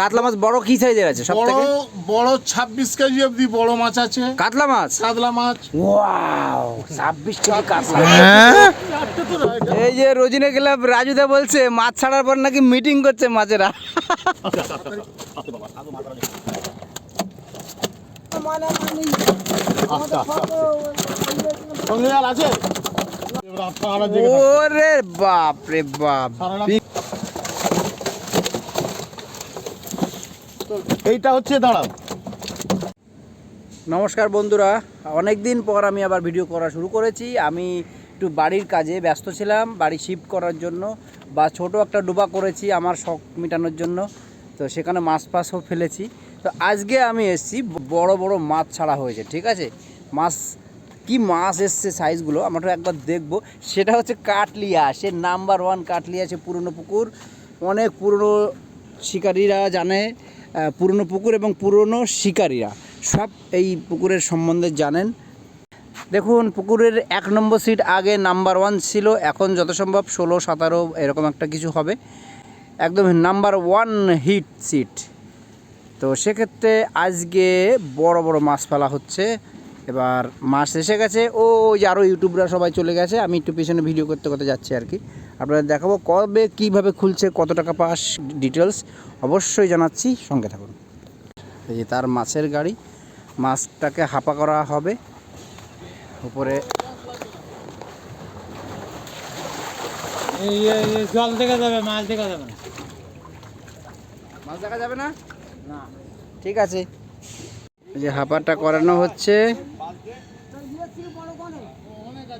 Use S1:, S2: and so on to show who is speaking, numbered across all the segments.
S1: কাতলা মাছ বড় কি সাইজের আছে সব
S2: বড়
S1: থেকে?
S2: বড় ছাব্বিশ কেজি অবধি বড় মাছ আছে।
S1: কাতলা মাছ?
S2: কাতলা মাছ।
S1: ওয়াও ছাব্বিশ কেজি কাতলা
S2: হ্যাঁ?
S1: এই যে রোজিনে ক্লাব রাজুদা বলছে মাছ ছাড়ার পর নাকি মিটিং করছে মাছেরা।
S2: আছে।
S1: ওরে বাপ। রে বাপ
S2: এইটা হচ্ছে, দাঁড়াও।
S1: নমস্কার বন্ধুরা অনেক দিন পর আমি আবার ভিডিও করা শুরু করেছি। আমি একটু বাড়ির কাজে ব্যস্ত ছিলাম, বাড়ি শিফট করার জন্য বা ছোট একটা ডোবা করেছি আমার শখ মেটানোর জন্য। তো সেখানে মাছ ফাছও ফেলেছি। তো আজকে আমি এসেছি, বড় বড় মাছ ছাড়া হয়েছে, ঠিক আছে? মাছ, কি মাছ এসছে সাইজগুলো আমরা একবার দেখব। সেটা হচ্ছে কাটলিয়া, সে নাম্বার ওয়ান কাটলিয়া, সে পুরনো পুকুর। অনেক পুরনো শিকারীরা জানে। পুরনো পুকুর এবং পুরনো শিকারীরা। সব এই পুকুরের সম্বন্ধে জানেন। দেখুন, পুকুরের এক নম্বর সিট আগে নাম্বার ওয়ান ছিল। এখন যত সম্ভব ষোলো, সতেরো এরকম একটা কিছু হবে। একদম নাম্বার ওয়ান হিট সিট তো সেক্ষেত্রে আজকে বড় বড় মাছ ফেলা হচ্ছে। এবার মাছ এসে গেছে। ও যে আরও ইউটিউবরা সবাই চলে গেছে। আমি একটু পিছনে ভিডিও করতে করতে যাচ্ছি আর কি। আপনাদের দেখাবো কবে কীভাবে খুলছে কত টাকা পাস ডিটেলস অবশ্যই জানাচ্ছি সঙ্গে থাকুন। এই যে তার মাছের গাড়ি মাছটাকে হাপা করা হবে। উপরে
S3: জল দেখা যাবে মাছ দেখা যাবে না।
S1: মাছ দেখা যাবে না? ঠিক আছে। এই যে হাপাটা করানো হচ্ছে।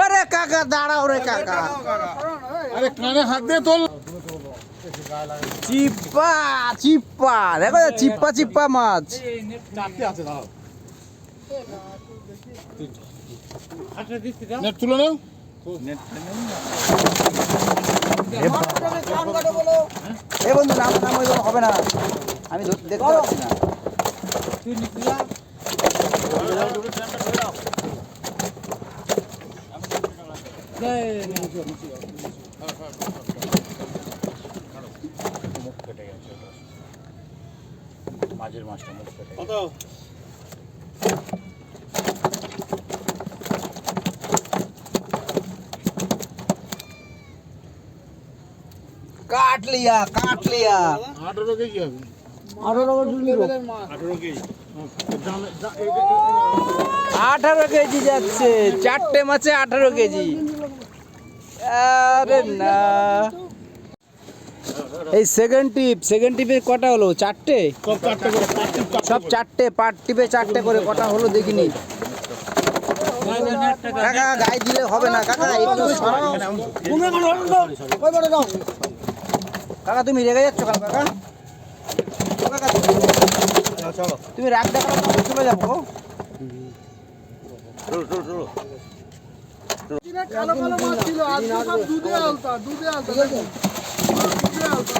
S1: ওরে কাকা দাঁড়াও রে কাকা।
S2: আরে কানে হাত দিয়ে তোল।
S1: চিপ্পা চিপ্পা। দেখো চিপ্পা চিপ্পা মাছ।
S2: চারটে আছে দাঁড়াও
S3: দিচ্ছি দাও
S2: নেট তুলে নাও।
S1: এ বন্ধু নাম নাম ওইভাবে হবে না। আমি দেখতে পাচ্ছি না
S3: তুই নিচ্ছি যা
S2: মাঝের মাছটা মুখ কেটে
S1: কাট লিয়া কাট লিয়া
S2: আঠারো কেজি হবে
S1: আঠারো
S2: কেজি
S1: আঠারো কেজি যাচ্ছে। চারটে মাছে আঠারো কেজি। এই সেকেন্ড টিপ সেকেন্ড টিপে কটা হলো? চারটে?
S2: সব চারটে
S1: পাট টিপে চারটে করে কটা হলো দেখিনি কাকা, গায়ে দিলে হবে না, কাকা, একটু কাকা, তুমি রেগে যাচ্ছ কেন কাকা? তুমি রাগ দেখানো চলে যাব
S4: কালো কালো মাছ ছিল আজকে সব দুধে আলতা দুধে আলতা দুধে আলতা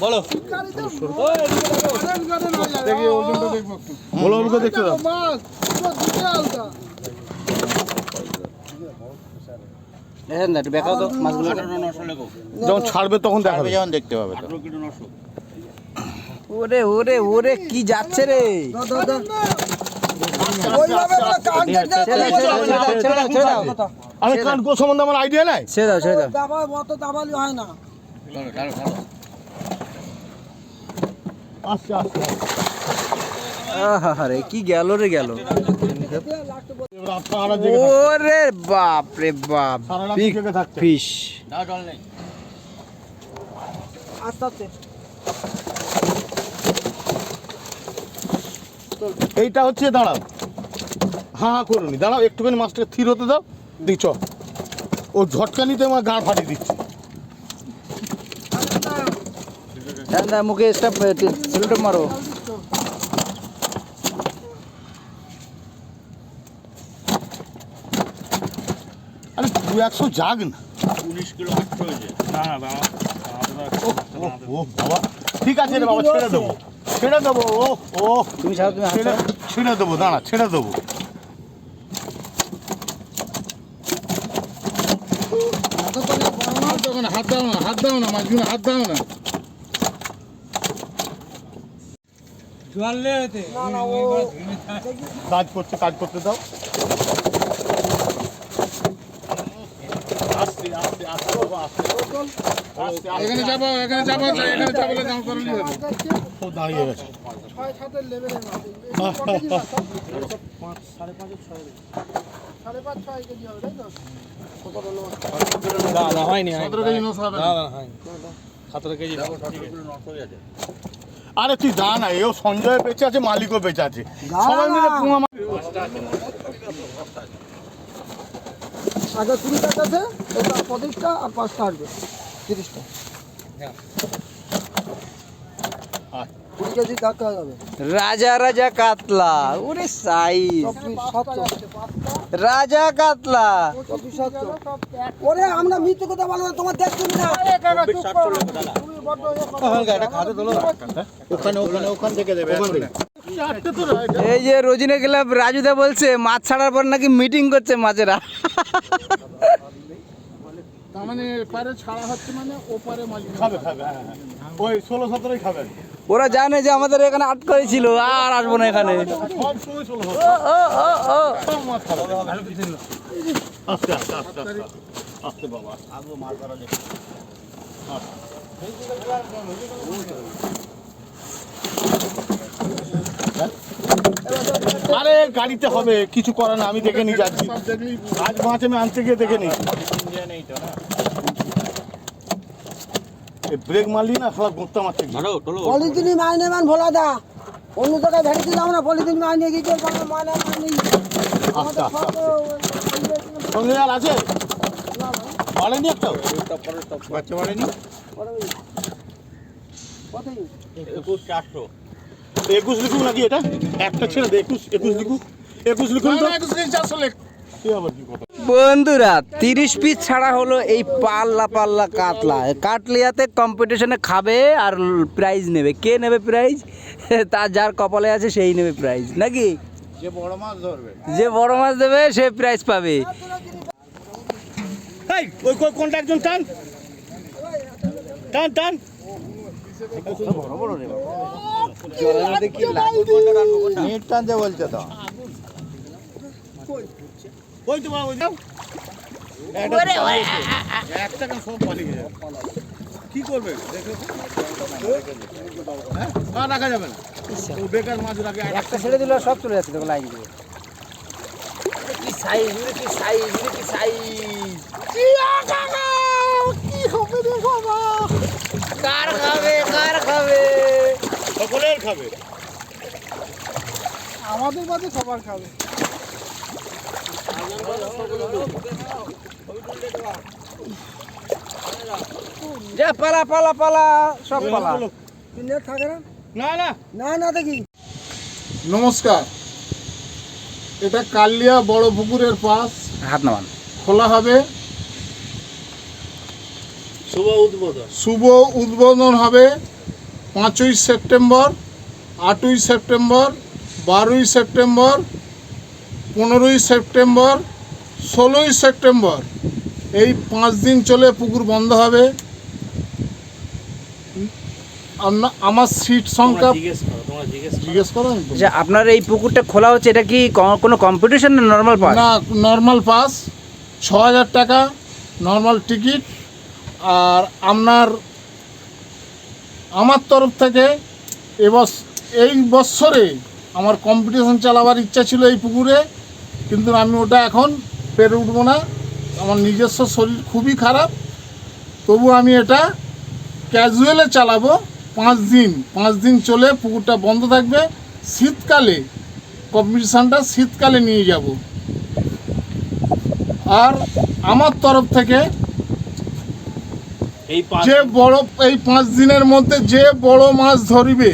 S2: বলো
S4: গার্ডেন গার্ডেন যাবে
S2: দেখি ওজনটা দেখব একটু। বলো ওগুলো দেখতে দাও।
S4: মাছ দুধে আলতা।
S1: দেখেন না একটু দেখাও তো মাছগুলো।
S2: যখন ছাড়বে তখন দেখাবে।
S5: যখন দেখতে পাবে
S1: ওরে ওরে ওরে কি যাচ্ছে রে?
S2: আমি কান গো সম্বন্ধে আমার আইডিয়া নাই?
S1: ছেড়ে দাও ছেড়ে দাও।
S4: দাবা অত দাবালি হয় না।
S2: আচ্ছা আচ্ছা
S1: আহারে কি গেল রে গেল। ওরে বাপ রে বাপ।
S4: আস্তে আস্তে।
S2: এইটা হচ্ছে দাঁড়াও। হ্যাঁ হ্যাঁ করুন দাঁড়াও একটুখানি মাছটাকে থির হতে দাও। দিই চ ও ঝটকানিতে আমার গা ফাটিয়ে দিচ্ছে।
S1: হ্যাঁ, মুখে স্টাফ মারো।
S2: আরে দু একশো যাক না।
S5: উনিশ
S2: ও বাবা ঠিক আছে রে বাবা ছেড়ে দেবো। ছেড়ে দেবো ও ও।
S1: তুমি তুমি
S2: ছেড়ে দেবো দাঁড়া ছেড়ে দেবো।
S4: না হাত দাও না হাত দাও না মাঝখানে হাত দাও না
S2: কাজ করছে কাজ করতে দাও।
S4: এখানে যাব এখানে যাব এখানে চাপলে দাম করে যাব।
S2: দাঁড়িয়ে গেছে।
S4: ছয় সাতের এগুলো কত কেজি মাছ সব? সাড়ে পাঁচ ছয় কেজি হবে তাই তো?
S2: সতেরো কেজি নশো হবে না।
S5: সতেরো কেজি নষ্ট হয়ে গেছে।
S2: আরে তুই যা না এও সঞ্জয় বেঁচে আছে মালিকও বেঁচে আছে। সবাই মিলে পুঙা মাছ
S4: আগে কুড়ি টাকা আছে এটা পঁচিশটা আর পাঁচটা আসবে তিরিশটা।
S2: আয়।
S1: রাজা রাজা কাতলা ওরে সাইজ রাজা কাতলা।
S4: ওরে আমরা মৃত্যু কথা বলব তোমার দেখছ না।
S2: ওখানে ওখানে ওখান থেকে দেবে চারটে
S1: এই যে রোজিনা ক্লাব রাজুদা বলছে মাছ ছাড়ার পর নাকি মিটিং করছে মাছেরা।
S4: তার মানে এপারে ছাড়া হচ্ছে মানে ওপারে মাছ
S2: খাবে খাবে হ্যাঁ হ্যাঁ। ওই ষোলো সতেরোই খাবে
S1: ওরা জানে যে আমাদের এখানে আটকাই ছিল আর আসব না এখানে।
S2: আরে, গাড়িতে হবে, কিছু করে না, আমি দেখে নিয়ে যাচ্ছি। আজ মাছ আমি আনতে গিয়ে দেখে নিই। ব্রেক মারলি না খালা গোঁতা মারছে
S4: পলিথিনি মাইনে মান ভোলা দা। অন্য জায়গায় ভেড়ে দিলাম না পলিথিন মাইনে কোনো মানে মাইনে
S2: আস্তে আস্তে সঙ্গে আর আছে? বাড়েনি একটা?
S5: বাচ্চা বাড়েনি? একুশ চারশো।
S2: একুশ লিখুক নাকি এটা? একটা ছেড়ে দে একুশ একুশ লিখুক। একুশ লিখুন তো। একুশ লিখ চারশো লেখ কি আবার কি কথা?
S1: বন্ধুরা তিরিশ পিস ছাড়া হলো এই পাল্লা পাল্লা কাতলা। কাটলিয়াতে কম্পিটিশনে খাবে আর প্রাইজ নেবে। কে নেবে প্রাইজ তার যার কপালে আছে সেই নেবে প্রাইজ নাকি?
S5: যে বড় মাছ ধরবে।
S1: যে বড় মাছ দেবে সে প্রাইজ পাবে।
S2: ওই কোনটা একজন টান? টান টান।
S5: নেট টানতে বলছে তো।
S2: ওই তো বাবা, ওই যাও একটা কেন সব পালিয়ে যাবে কি করবে? দেখে হ্যাঁ? না রাখা যাবে না। ও বেকার মাছ রাখে আর
S1: একটা ছেড়ে দিলে সব চলে যাচ্ছে দেখো লাইন দিয়ে কি সাইজ কি সাইজ কি সাইজ কার খাবে কার খাবে?
S2: সকলের খাবে।
S4: আমাদের বাদে সবার খাবে।
S1: যা পালা পালা পালা সব পালা।
S4: থাকে না
S2: না না।
S4: না না দেখি। নমস্কার। এটা কালিয়া বড় পুকুরের পাশ।
S1: হাত নামান।
S4: খোলা হবে।
S2: শুভ উদ্বোধন।
S4: শুভ উদ্বোধন হবে পাঁচই সেপ্টেম্বর আটই সেপ্টেম্বর বারোই সেপ্টেম্বর পনেরোই সেপ্টেম্বর ষোলোই সেপ্টেম্বর। এই পাঁচ দিন চলে পুকুর বন্ধ হবে। আমনা- আমার সিট সংখ্যা
S5: জিজ্ঞেস করো।
S1: আচ্ছা আপনার এই পুকুরটা খোলা হচ্ছে এটা কি কোনো কম্পিটিশন না নর্মাল পাস
S4: না নর্মাল পাস ছ হাজার টাকা নর্মাল টিকিট আর আপনার আমার তরফ থেকে এবস এই বৎসরে আমার কম্পিটিশন চালাবার ইচ্ছা ছিল এই পুকুরে। কিন্তু আমি ওটা এখন পেরে উঠবো না। আমার নিজস্ব শরীর খুবই খারাপ। তবু আমি এটা ক্যাজুয়ালে চালাবো পাঁচ দিন। পাঁচ দিন চলে পুকুরটা বন্ধ থাকবে। শীতকালে কম্পিটিশানটা শীতকালে নিয়ে যাব। আর আমার তরফ থেকে
S5: এই
S4: যে বড় এই পাঁচ দিনের মধ্যে যে বড় মাছ ধরিবে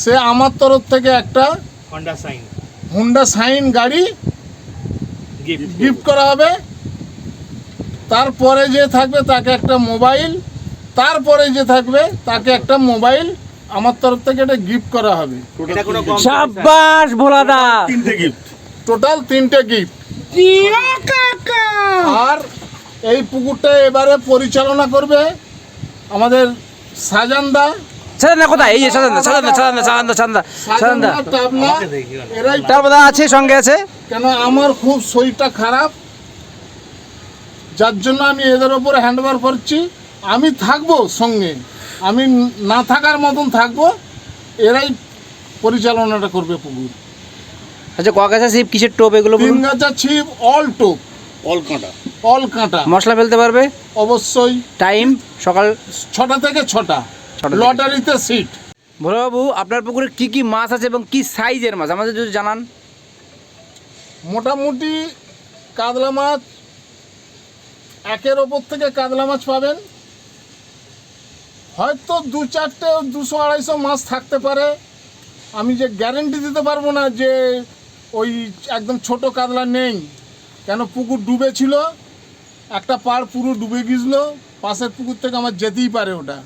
S4: সে আমার তরফ থেকে একটা
S5: হন্ডা সাইন
S4: হুন্ডা সাইন গাড়ি
S5: গিফট
S4: করা হবে। তারপরে যে থাকবে তাকে একটা মোবাইল তারপরে যে থাকবে তাকে একটা মোবাইল আমার তরফ থেকে এটা গিফট করা হবে।
S1: সাব্বাস ভোলাদা।
S2: তিনটে গিফট
S4: টোটাল তিনটে গিফট আর এই পুকুরটা এবারে পরিচালনা করবে আমাদের সাজানদা।
S1: সাজান্দা কোথায়? এই যে সাজান্দা সাজান্দা সাজান্দা সাজান্দা সাজান্দা সাজান্দা তারপর আছে সঙ্গে আছে?
S4: কেন আমার খুব শরীরটা খারাপ? যার জন্য আমি এদের ওপরে হ্যান্ডওভার করছি। আমি থাকব সঙ্গে। আমি না থাকার মতন থাকব। এরাই পরিচালনাটা করবে পুকুর।
S1: আচ্ছা ক গাছা শিব কিসের টোপ এগুলো
S4: তিন
S1: বলুন?
S4: গাছা ছিপ অল টোপ।
S2: অল কাঁটা।
S4: অল কাঁটা।
S1: মশলা ফেলতে পারবে?
S4: অবশ্যই।
S1: টাইম সকাল?
S4: ছটা থেকে ছটা। লটারিতে সিট
S1: ভোলাবাবু আপনার পুকুরে কি কি মাছ আছে এবং কি সাইজের মাছ? আমাদের যদি জানান।
S4: মোটামুটি কাতলা মাছ একের ওপর থেকে কাতলা মাছ পাবেন। হয়তো দু চারটে দুশো আড়াইশো মাছ থাকতে পারে। আমি যে গ্যারেন্টি দিতে পারব না যে ওই একদম ছোট কাতলা নেই। কেন পুকুর ডুবে ছিল একটা পাড় পুরো ডুবে গিয়েছিল পাশের পুকুর থেকে আমার যেতেই পারে ওটা।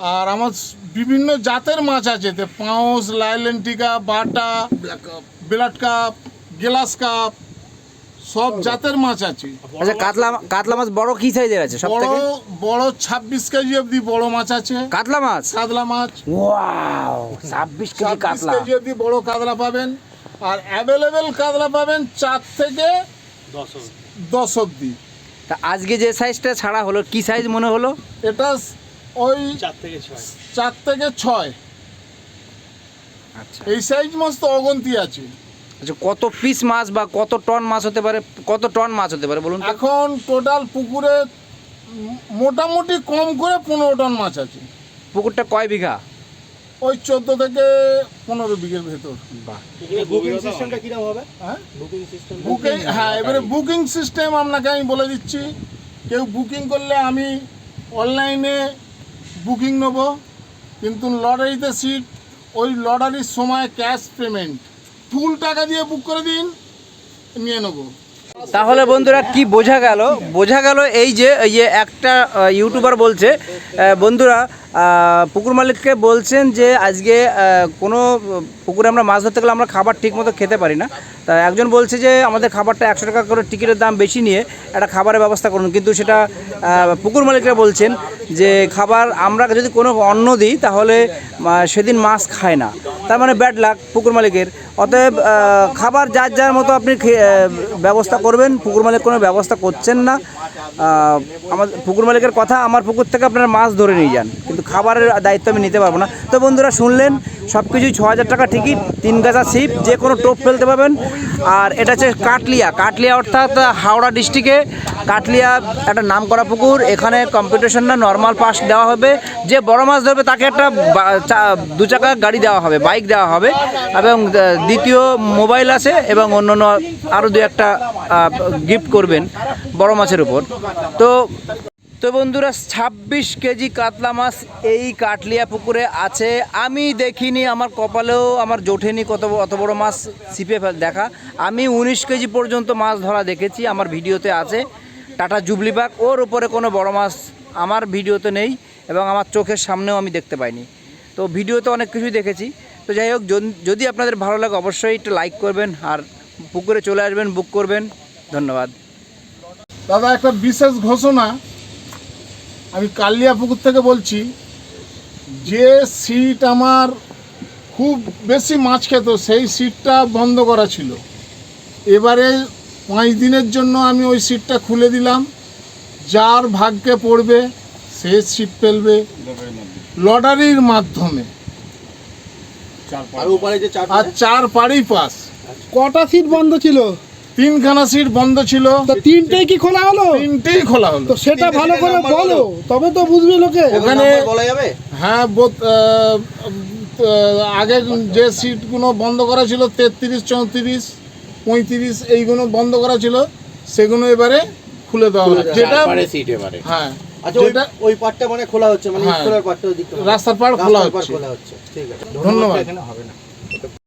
S4: আর আমার বিভিন্ন জাতের মাছ আছে তে পাউস লাইলেন্টিকা বাটা ব্লাড কাপ গ্লাস কাপ সব জাতের মাছ আছে।
S1: আচ্ছা কাতলা কাতলা মাছ বড় কি সাইজের আছে সব
S4: বড়
S1: থেকে?
S4: বড় ছাব্বিশ কেজি অবধি বড় মাছ আছে।
S1: কাতলা মাছ?
S4: কাতলা মাছ।
S1: ওয়াও ছাব্বিশ কেজি
S4: ছাব্বিশ
S1: কাতলা।
S4: কেজি অবধি বড় কাতলা পাবেন। আর অ্যাভেলেবেল কাতলা পাবেন চার থেকে দশ অবধি।
S1: তা আজকে যে সাইজটা ছাড়া হলো কি সাইজ মনে হলো?
S4: এটা ওই
S5: চার থেকে ছয়।
S4: চার থেকে ছয়।
S1: আচ্ছা।
S4: এই সাইজ মাছ তো অগন্তি আছে।
S1: আচ্ছা কত পিস মাছ বা কত টন মাছ হতে পারে? কত টন মাছ হতে পারে বলুন তো?
S4: এখন টোটাল পুকুরে উম, মোটামুটি কম করে পনেরো টন মাছ আছে।
S1: পুকুরটা কয় বিঘা?
S4: ওই চোদ্দ থেকে পনেরো বিঘের ভেতর।
S1: বাহ।
S5: বুকিং সিস্টেমটা কীরকম হবে?
S4: হ্যাঁ?
S5: বুকিং সিস্টেম
S4: বুকিং হ্যাঁ এবারে বুকিং সিস্টেম আপনাকে আমি বলে দিচ্ছি। কেউ বুকিং করলে আমি অনলাইনে বুকিং নেব, কিন্তু লটারিতে সিট ওই লটারির সময় ক্যাশ পেমেন্ট ফুল টাকা দিয়ে বুক করে দিন, নিয়ে নেব।
S1: তাহলে বন্ধুরা কি বোঝা গেল? বোঝা গেল এই যে এই যে একটা ইউটিউবার বলছে বন্ধুরা পুকুর মালিককে বলছেন যে আজকে কোনো পুকুরে আমরা মাছ ধরতে গেলে আমরা খাবার ঠিক মতো খেতে পারি না। তা একজন বলছে যে আমাদের খাবারটা একশো টাকা করে টিকিটের দাম বেশি নিয়ে একটা খাবারের ব্যবস্থা করুন। কিন্তু সেটা পুকুর মালিকরা বলছেন যে খাবার আমরা যদি কোনো অন্ন দিই তাহলে সেদিন মাছ খায় না। তার মানে ব্যাড লাক পুকুর মালিকের। অতএব খাবার যার যার মতো আপনি ব্যবস্থা করবেন, পুকুর মালিক কোনো ব্যবস্থা করছেন না। আমার পুকুর মালিকের কথা আমার পুকুর থেকে আপনারা মাছ ধরে নিয়ে যান, কিন্তু খাবারের দায়িত্ব আমি নিতে পারব না। তো বন্ধুরা, শুনলেন? সব কিছুই ছ হাজার টাকা টিকিট, তিন গাছা ছিপ, যে কোনো টোপ ফেলতে পাবেন আর এটা হচ্ছে কাটলিয়া। কাটলিয়া অর্থাৎ হাওড়া ডিস্ট্রিক্টে কাটলিয়া একটা নাম করা পুকুর। এখানে কম্পিটিশন না, নর্মাল পাস দেওয়া হবে। যে বড় মাছ ধরবে, তাকে একটা দু চাকা গাড়ি দেওয়া হবে, বাইক দেওয়া হবে। এবং দ্বিতীয় মোবাইল আছে এবং অন্য অন্য আরও দু একটা গিফট করবেন বড় মাছের উপর। তো তো বন্ধুরা, ছাব্বিশ কেজি কাতলা মাছ এই কাটলিয়া পুকুরে আছে। আমি দেখিনি, আমার কপালেও আমার জোঠেনি কত, অত বড় মাছ ছিপে ফেল, দেখা। আমি উনিশ কেজি পর্যন্ত মাছ ধরা দেখেছি, আমার ভিডিওতে আছে। টাটা জুবলিবাগ ওর উপরে কোনো বড় মাছ আমার ভিডিওতে নেই এবং আমার চোখের সামনেও আমি দেখতে পাইনি। তো ভিডিওতে অনেক কিছুই দেখেছি। তো যাই হোক যদি আপনাদের ভালো লাগে অবশ্যই একটু লাইক করবেন আর পুকুরে চলে আসবেন বুক করবেন। ধন্যবাদ।
S4: দাদা একটা বিশেষ ঘোষণা আমি কালিয়া পুকুর থেকে বলছি যে সিট আমার খুব বেশি মাছ খেত সেই সিটটা বন্ধ করা ছিল। এবারে পাঁচ দিনের জন্য আমি ওই সিটটা খুলে দিলাম। যার ভাগ্যে পড়বে সে সিট ফেলবে। লটারির মাধ্যমে।
S5: আর উপরে যে চার
S4: আর চার পাড়ি পাস
S6: কটা সিট বন্ধ ছিল?
S4: তিনখানা সিট বন্ধ ছিল।
S6: তো তিনটেই কি খোলা হলো?
S4: তিনটেই খোলা হলো।
S6: তো সেটা ভালো করে বলো। তবে তো বুঝবে লোকে।
S4: ওখানে
S5: বলা যাবে?
S4: হ্যাঁ আগে যে সিটগুলো বন্ধ করা ছিল তেত্রিশ চৌত্রিশ পঁয়ত্রিশ এইগুলো বন্ধ করা ছিল সেগুলো এবারে খুলে দেওয়া হবে যেটা
S5: সিট এবারে।
S4: হ্যাঁ।
S5: আচ্ছা
S4: ওইটা
S5: ওই পাটটা মানে খোলা হচ্ছে মানে
S4: হ্যাঁ।
S5: স্কুলের পার্টটা ওই দিকটা
S4: রাস্তার পাড় খোলা
S5: রাস্তার পাড়
S4: হচ্ছে
S5: খোলা হচ্ছে ঠিক আছে
S4: ধন্যবাদ।
S5: এখানে হবে না